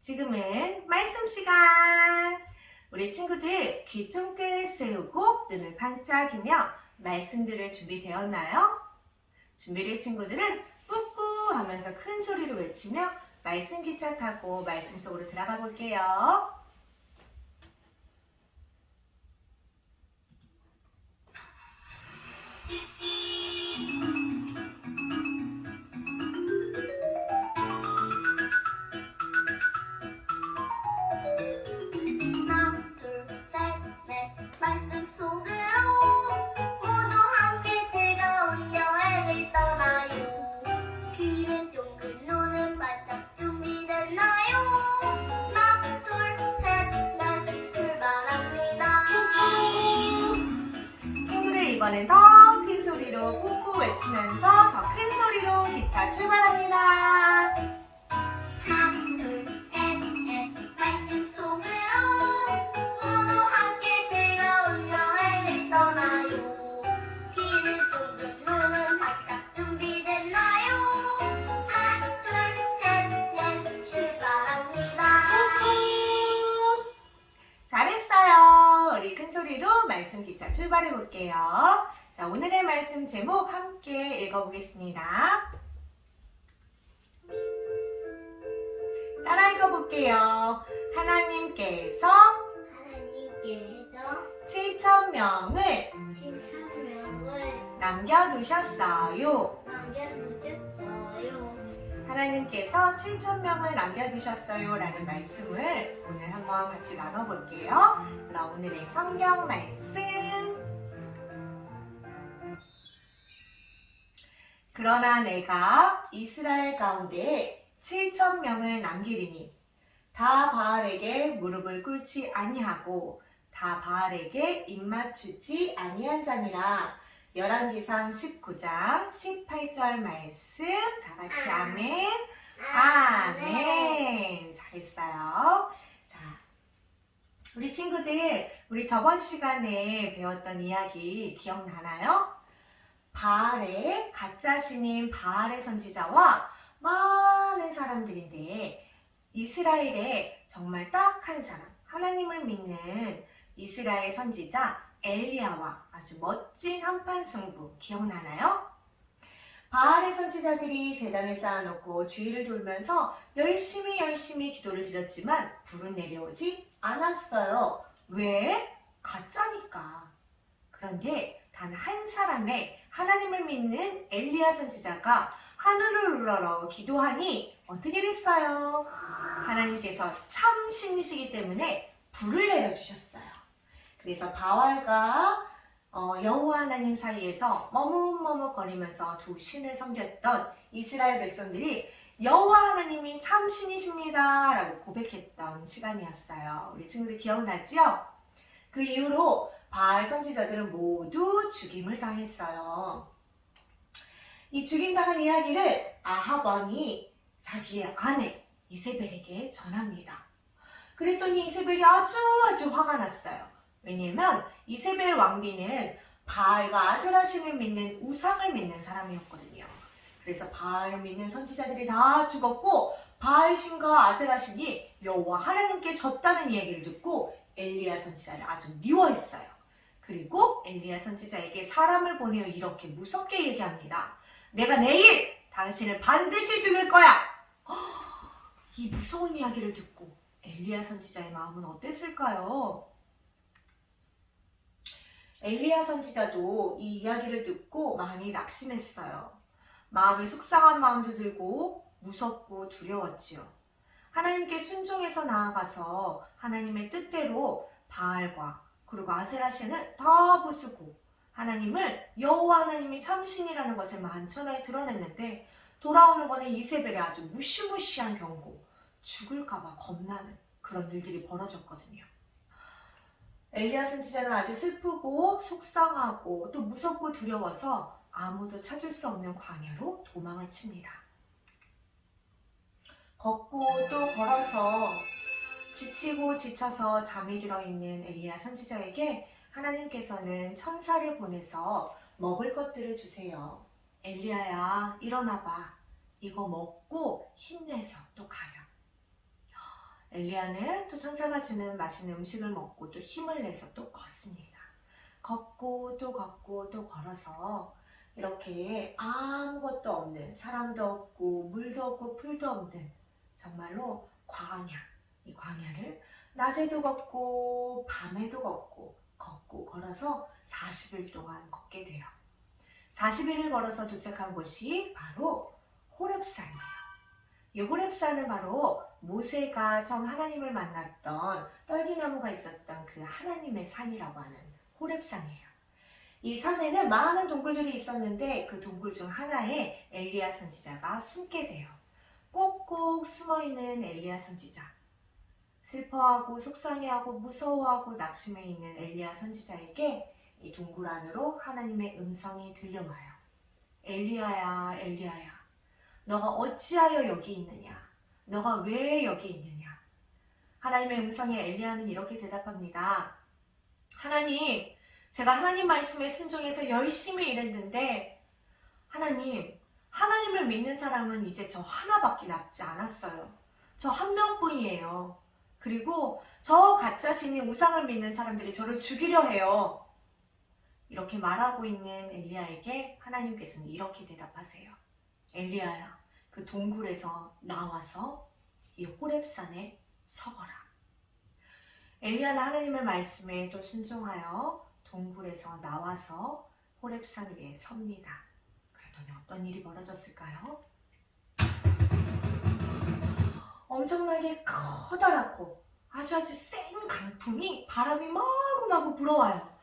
지금은 말씀 시간. 우리 친구들 귀 쫑긋 세우고 눈을 반짝이며 말씀 들을 준비되었나요? 준비된 친구들은 뿌뿌 하면서 큰 소리로 외치며 말씀 기착하고 말씀 속으로 들어가 볼게요. 이번엔 더 큰 소리로 뿌뿌 외치면서 더 큰 소리로 기차 출발합니다. 하나, 둘, 셋, 넷, 말씀 속으로 모두 함께 즐거운 여행을 떠나요. 귀는 쫑긋 눈은 바짝 준비됐나요? 하나, 둘, 셋, 넷, 출발합니다. 뿌뿌! 잘했어요. 우리 큰 소리로 말씀 기차 출발해 볼게요. 자, 오늘의 말씀 제목 함께 읽어보겠습니다. 따라 읽어볼게요. 하나님께서 하나님께서 7천 명을 신천명을 남겨두셨어요. 남겨두셨어요. 하나님께서 7천 명을 남겨두셨어요. 라는 말씀을 오늘 한번 같이 나눠볼게요. 그럼 오늘의 성경 말씀. 그러나 내가 이스라엘 가운데 7천 명을 남기리니 다 바알에게 무릎을 꿇지 아니하고 다 바알에게 입맞추지 아니한 자니라. 열왕기상 19장 18절 말씀 다 같이 아멘. 아멘. 잘했어요. 자, 우리 친구들, 우리 저번 시간에 배웠던 이야기 기억나나요? 바알의 가짜 신인 바알의 선지자와 많은 사람들인데 이스라엘에 정말 딱 한 사람, 하나님을 믿는 이스라엘 선지자 엘리야와 아주 멋진 한판 승부 기억나나요? 바알의 선지자들이 재단을 쌓아놓고 주위를 돌면서 열심히 열심히 기도를 드렸지만 불은 내려오지 않았어요. 왜? 가짜니까. 그런데 단 한 사람의 하나님을 믿는 엘리야 선지자가 하늘을 우러러 기도하니 어떻게 됐어요? 하나님께서 참 신이시기 때문에 불을 내려주셨어요. 그래서 바알과 어, 여호와 하나님 사이에서 머뭇머뭇거리면서 두 신을 섬겼던 이스라엘 백성들이 여호와 하나님이 참 신이십니다 라고 고백했던 시간이었어요. 우리 친구들 기억나지요? 그 이후로 바알 선지자들은 모두 죽임을 당했어요. 이 죽임당한 이야기를 아합 왕이 자기의 아내 이세벨에게 전합니다. 그랬더니 이세벨이 아주 아주 화가 났어요. 왜냐면 이세벨 왕비는 바알과 아세라 신을 믿는 우상을 믿는 사람이었거든요. 그래서 바알 믿는 선지자들이 다 죽었고 바알 신과 아세라 신이 여호와 하나님께 졌다는 이야기를 듣고 엘리야 선지자를 아주 미워했어요. 그리고 엘리야 선지자에게 사람을 보내어 이렇게 무섭게 얘기합니다. 내가 내일 당신을 반드시 죽일 거야. 허, 이 무서운 이야기를 듣고 엘리야 선지자의 마음은 어땠을까요? 엘리야 선지자도 이 이야기를 듣고 많이 낙심했어요. 마음이 속상한 마음도 들고 무섭고 두려웠지요. 하나님께 순종해서 나아가서 하나님의 뜻대로 바알과 그리고 아세라 신을 다 부수고 하나님을 여호와 하나님이 참신이라는 것을 만천하에 드러냈는데 돌아오는 거는 이세벨의 아주 무시무시한 경고, 죽을까봐 겁나는 그런 일들이 벌어졌거든요. 엘리야 선지자는 아주 슬프고 속상하고 또 무섭고 두려워서 아무도 찾을 수 없는 광야로 도망을 칩니다. 걷고 또 걸어서 지치고 지쳐서 잠이 들어 있는 엘리야 선지자에게 하나님께서는 천사를 보내서 먹을 것들을 주세요. 엘리야야 일어나 봐. 이거 먹고 힘내서 또 가렴. 엘리야는 또 천사가 주는 맛있는 음식을 먹고 또 힘을 내서 또 걷습니다. 걷고 또 걷고 또 걸어서 이렇게 아무것도 없는 사람도 없고 물도 없고 풀도 없는 정말로 광야 이 광야를 낮에도 걷고 밤에도 걷고 걷고 걸어서 40일 동안 걷게 돼요. 40일을 걸어서 도착한 곳이 바로 호렙산이에요. 이 호렙산은 바로 모세가 처음 하나님을 만났던 떨기나무가 있었던 그 하나님의 산이라고 하는 호렙산이에요. 이 산에는 많은 동굴들이 있었는데 그 동굴 중 하나에 엘리야 선지자가 숨게 돼요. 꼭꼭 숨어 있는 엘리야 선지자. 슬퍼하고 속상해하고 무서워하고 낙심해 있는 엘리야 선지자에게 이 동굴 안으로 하나님의 음성이 들려와요. 엘리야야, 엘리야야. 너가 어찌하여 여기 있느냐? 너가 왜 여기 있느냐? 하나님의 음성에 엘리야는 이렇게 대답합니다. 하나님, 제가 하나님 말씀에 순종해서 열심히 일했는데, 하나님, 하나님을 믿는 사람은 이제 저 하나밖에 남지 않았어요. 저 한 명뿐이에요. 그리고 저 가짜 신이 우상을 믿는 사람들이 저를 죽이려 해요. 이렇게 말하고 있는 엘리야에게 하나님께서는 이렇게 대답하세요. 엘리야야, 그 동굴에서 나와서 이 호렙산에 서거라. 엘리야는 하나님의 말씀에 또 순종하여 동굴에서 나와서 호렙산 위에 섭니다. 그랬더니 어떤 일이 벌어졌을까요? 엄청나게 커다랗고 아주 아주 센 강풍이 바람이 마구마구 불어와요.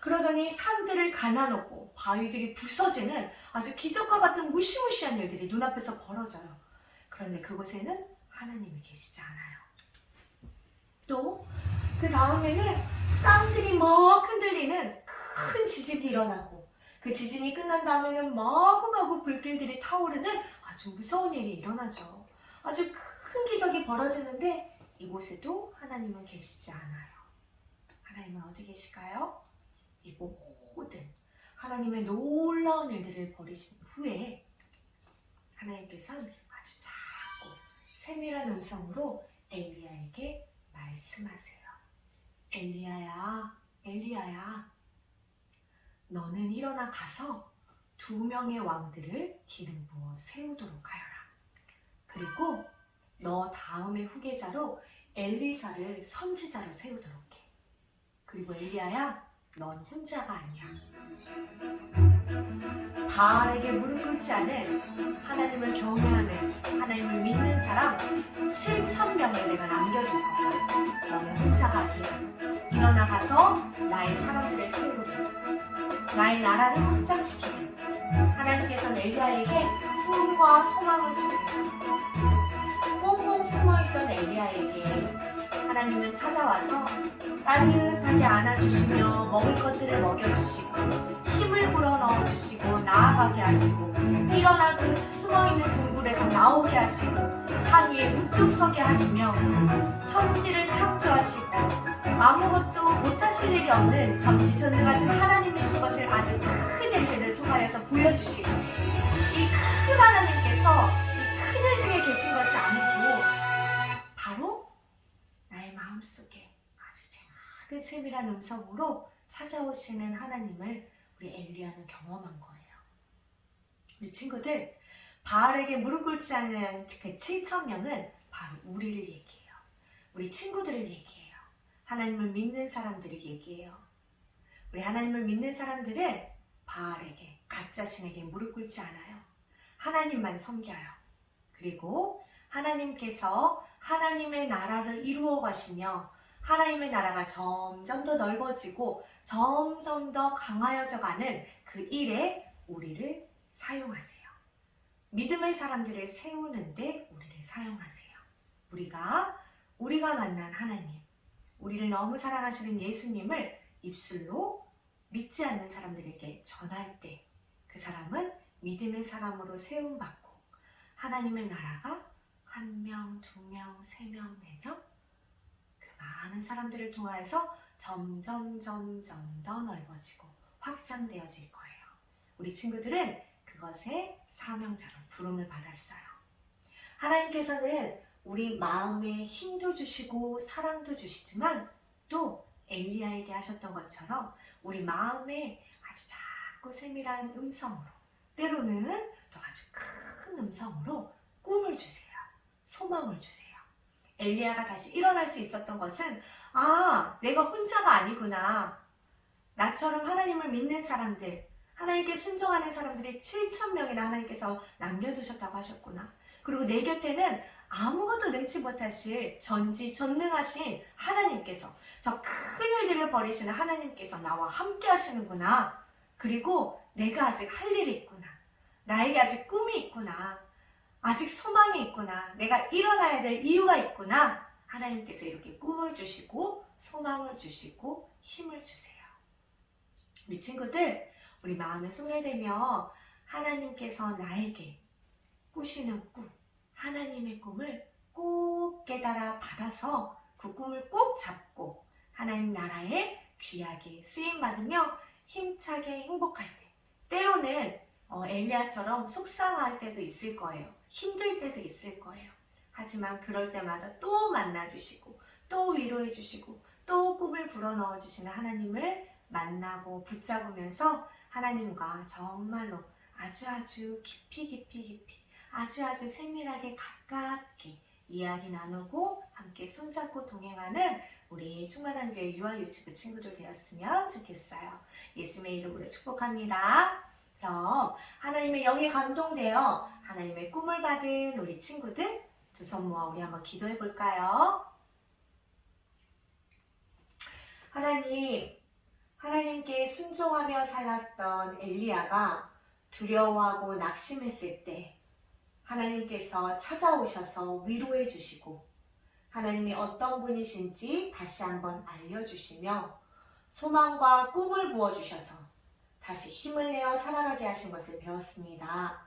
그러더니 산들을 갈라놓고 바위들이 부서지는 아주 기적과 같은 무시무시한 일들이 눈앞에서 벌어져요. 그런데 그곳에는 하나님이 계시지 않아요. 또 그 다음에는 땅들이 막 흔들리는 큰 지진이 일어나고 그 지진이 끝난 다음에는 마구마구 불길들이 타오르는 아주 무서운 일이 일어나죠. 아주 큰 기적이 벌어지는데 이곳에도 하나님은 계시지 않아요. 하나님은 어디 계실까요? 이 모든 하나님의 놀라운 일들을 벌이신 후에 하나님께서는 아주 작고 세밀한 음성으로 엘리야에게 말씀하세요. 엘리야야, 엘리야야, 너는 일어나 가서 두 명의 왕들을 기름 부어 세우도록 하여라. 그리고 너 다음의 후계자로 엘리사를 선지자로 세우도록 해. 그리고 엘리야야, 넌 혼자가 아니야. 바알에게 무릎 꿇지 않은 하나님을 경외하는 하나님을 믿는 사람 7천 명을 내가 남겨줄 거야. 너는 혼자가 아니야. 일어나 가서 나의 사람들을 세우리. 나의 나라를 확장시키리. 하나님께서는 엘리야에게 꿈과 소망을 주세요. 꽁꽁 숨어있던 엘리야에게 하나님은 찾아와서 따뜻하게 안아주시며 먹을 것들을 먹여주시고 힘을 불어넣어 주시고 나아가게 하시고 일어나 그 숨어있는 동굴에서 나오게 하시고 산 위에 우뚝 서게 하시며 천지를 창조하시고 아무것도 못하실 일이 없는 전지전능하신 하나님이신 것을 아주 큰 일들을 통하여서 보여주시고 이 큰 하나님께서 이 큰 일 중에 계신 것이 아니고 마음속에 아주 작은 세밀한 음성으로 찾아오시는 하나님을 우리 엘리야는 경험한 거예요. 우리 친구들, 바알에게 무릎 꿇지 않는 그 7천 명은 바로 우리를 얘기해요. 우리 친구들을 얘기해요. 하나님을 믿는 사람들을 얘기해요. 우리 하나님을 믿는 사람들은 바알에게 가짜신에게 무릎 꿇지 않아요. 하나님만 섬겨요. 그리고 하나님께서 하나님의 나라를 이루어 가시며 하나님의 나라가 점점 더 넓어지고 점점 더 강하여져 가는 그 일에 우리를 사용하세요. 믿음의 사람들을 세우는데 우리를 사용하세요. 우리가 우리가 만난 하나님, 우리를 너무 사랑하시는 예수님을 입술로 믿지 않는 사람들에게 전할 때 그 사람은 믿음의 사람으로 세움받고 하나님의 나라가 한 명, 두 명, 세 명, 네 명, 그 많은 사람들을 통하여서 점점 점점 더 넓어지고 확장되어질 거예요. 우리 친구들은 그것에 사명자로 부름을 받았어요. 하나님께서는 우리 마음에 힘도 주시고 사랑도 주시지만 또 엘리야에게 하셨던 것처럼 우리 마음에 아주 작고 세밀한 음성으로 때로는 또 아주 큰 음성으로 꿈을 주세요. 소망을 주세요. 엘리야가 다시 일어날 수 있었던 것은 아, 내가 혼자가 아니구나. 나처럼 하나님을 믿는 사람들, 하나님께 순종하는 사람들이 7천 명이나 하나님께서 남겨두셨다고 하셨구나. 그리고 내 곁에는 아무것도 능치 못하실 전지 전능하신 하나님께서 저 큰 일들을 벌이시는 하나님께서 나와 함께 하시는구나. 그리고 내가 아직 할 일이 있구나. 나에게 아직 꿈이 있구나. 아직 소망이 있구나. 내가 일어나야 될 이유가 있구나. 하나님께서 이렇게 꿈을 주시고 소망을 주시고 힘을 주세요. 우리 친구들, 우리 마음에 손을 대며 하나님께서 나에게 꾸시는 꿈, 하나님의 꿈을 꼭 깨달아 받아서 그 꿈을 꼭 잡고 하나님 나라에 귀하게 쓰임 받으며 힘차게 행복할 때, 때로는 어, 엘리야처럼 속상할 때도 있을 거예요. 힘들 때도 있을 거예요. 하지만 그럴 때마다 또 만나주시고, 또 위로해주시고, 또 꿈을 불어넣어 주시는 하나님을 만나고 붙잡으면서 하나님과 정말로 아주 아주 깊이 깊이 깊이 아주 아주 세밀하게 가깝게 이야기 나누고 함께 손잡고 동행하는 우리 충만한 교회 유아 유치부 친구들 되었으면 좋겠어요. 예수님의 이름으로 축복합니다. 그럼 하나님의 영에 감동되어 하나님의 꿈을 받은 우리 친구들 두 손 모아 우리 한번 기도해 볼까요? 하나님, 하나님께 순종하며 살았던 엘리야가 두려워하고 낙심했을 때 하나님께서 찾아오셔서 위로해 주시고 하나님이 어떤 분이신지 다시 한번 알려주시며 소망과 꿈을 부어주셔서 다시 힘을 내어 살아가게 하신 것을 배웠습니다.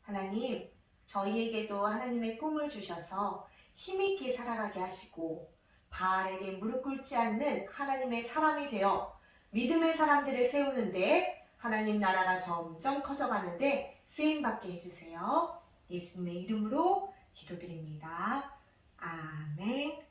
하나님, 저희에게도 하나님의 꿈을 주셔서 힘있게 살아가게 하시고 바알에게 무릎 꿇지 않는 하나님의 사람이 되어 믿음의 사람들을 세우는데 하나님 나라가 점점 커져가는데 쓰임받게 해주세요. 예수님의 이름으로 기도드립니다. 아멘.